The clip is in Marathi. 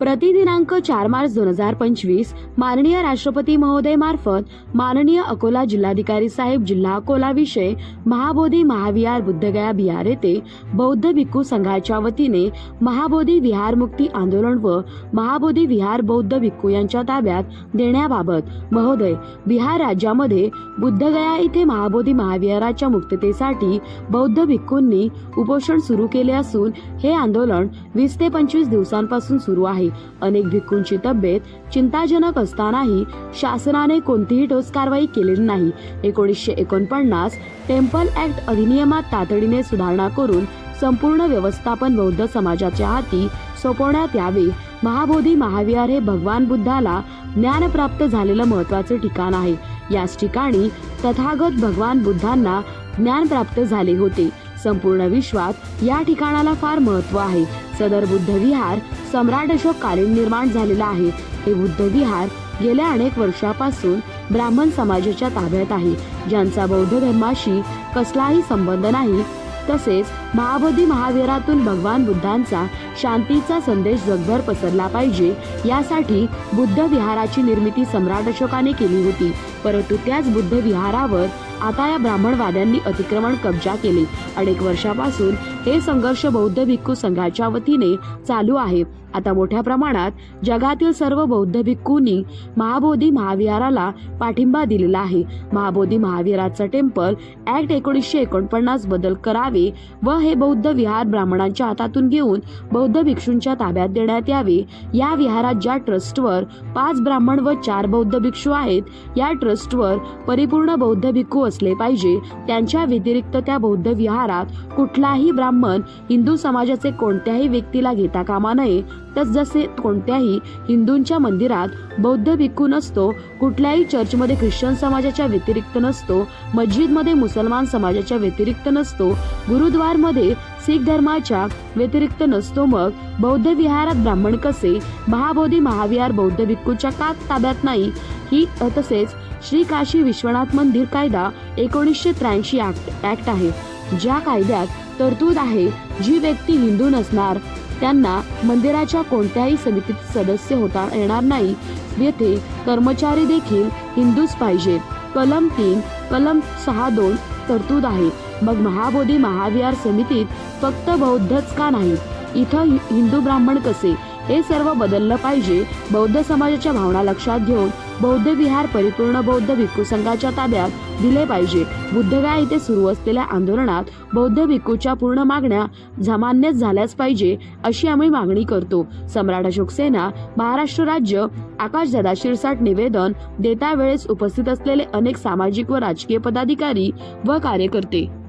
प्रतिदिनांक चार मार्च दोन हजार पंचवीस माननीय राष्ट्रपती महोदय मार्फत माननीय अकोला जिल्हाधिकारी साहेब जिल्हा अकोला विषय महाबोधी महाविहार बुद्धगया बिहार येथे बौद्ध भिक्खू संघाच्या वतीने महाबोधी विहार मुक्ती आंदोलन व महाबोधी विहार बौद्ध भिक्खू यांच्या ताब्यात देण्याबाबत महोदय बिहार राज्यामध्ये बुद्धगया इथे महाबोधी महाविहाराच्या मुक्ततेसाठी बौद्ध भिक्खूंनी उपोषण सुरू केले असून हे आंदोलन वीस ते पंचवीस दिवसांपासून सुरू आहे. अनेक भिक्खूंची तब्येत चिंताजनक असतानाही शासनाने कोणतीही ठोस कारवाई केलेली नाही. एकोणीसशे एकोणपन्नास टेम्पल ऍक्ट अधिनियमात तातडीने सुधारणा करून संपूर्ण व्यवस्थापन बौद्ध समाजाच्या हाती सोपवण्यात यावे. महाबोधी महाविहार हे भगवान बुद्धाला ज्ञान प्राप्त झालेलं महत्त्वाचे ठिकाण आहे. याच ठिकाणी तथागत भगवान बुद्धांना ज्ञान प्राप्त झाले होते. संपूर्ण विश्वात या ठिकाणाला फार महत्त्व आहे. सदर बुद्ध विहार सम्राट अशोक कालीन निर्माण झालेला आहे. हे बुद्ध विहार गेल्या अनेक वर्षापासून ब्राह्मण समाजाच्या ताब्यात आहे. ज्यांचा बौद्ध धर्माशी कसलाही संबंध नाही तसेच महाबोधी महावीरातून भगवान बुद्धांचा शांतीचा संदेश जगभर पसरला पाहिजे यासाठी बुद्ध विहाराची निर्मिती सम्राट अशोकाने केली होती. परंतु त्याच बुद्ध विहारावर आता या ब्राह्मणवाद्यांनी अतिक्रमण कब्जा केले. अनेक वर्षापासून हे संघर्ष बौद्ध भिक्खू संघाच्या वतीने चालू आहे. आता मोठ्या प्रमाणात जगातील सर्व बौद्ध भिक्खूंनी महाबोधी महाविहाराला पाठिंबा दिलेला आहे. महाबोधी महाविहाराचं टेम्पल ऍक्ट एकोणीसशे एकोणपन्नास बदल करावे व हे बौद्ध विहार ब्राह्मणांच्या हातातून घेऊन बौद्ध बौद्ध भिक्षूंच्या ताब्यात देण्यात यावे. या विहारात ज्या ट्रस्टवर पाच ब्राह्मण व चार बौद्ध भिक्षू आहेत या ट्रस्टवर परिपूर्ण बौद्ध भिक्खू असले पाहिजे. त्यांच्या व्यतिरिक्त त्या बौद्ध विहारात कुठलाही ब्राह्मण हिंदू समाजाचे कोणत्याही व्यक्तीला घेता कामा नये. तस जसे कोणत्याही हिंदूंच्या मंदिरात बौद्ध भिक्खू नसतो कुठल्याही चर्चमध्ये ख्रिश्चन समाजाच्या व्यतिरिक्त नसतो मस्जिदमध्ये मुसलमान समाजाच्या व्यतिरिक्त नसतो गुरुद्वारमध्ये शीख धर्माच्या व्यतिरिक्त नसतो मग बौद्ध विहारात ब्राह्मण कसे? महाबोधी महाविहार बौद्ध भिक्खूच्या का ताब्यात नाही. ही तसेच श्री काशी विश्वनाथ मंदिर कायदा एकोणीसशे त्र्याऐंशी ऍक्ट ऍक्ट आहे. ज्या कायद्यात तरतूद आहे जी व्यक्ती हिंदू नसणार त्यांना मंदिराच्या कोणत्याही समितीत सदस्य होता येणार नाही. येथे कर्मचारी देखील हिंदूच पाहिजे कलम तीन कलम सहा दोन तरतूद आहे. मग महाबोधी महाविहार समितीत फक्त बौद्धच का नाहीत इथं हि- हिंदू ब्राह्मण कसे? हे सर्व बदललं पाहिजे बौद्ध समाजाच्या भावना लक्षात घेऊन बौद्ध विहार परिपूर्ण बौद्ध भिक्खू संघाच्या ताब्यात दिले पाहिजे. बुद्धगया इथे सुरू असलेल्या आंदोलनात बौद्ध भिक्खूच्या पूर्ण मागण्या झमान्यच झाल्याच पाहिजे अशी आम्ही मागणी करतो. सम्राट अशोक सेना महाराष्ट्र राज्य आकाश दादा शिरसाट निवेदन देता वेळेस उपस्थित असलेले अनेक सामाजिक व राजकीय पदाधिकारी व कार्यकर्ते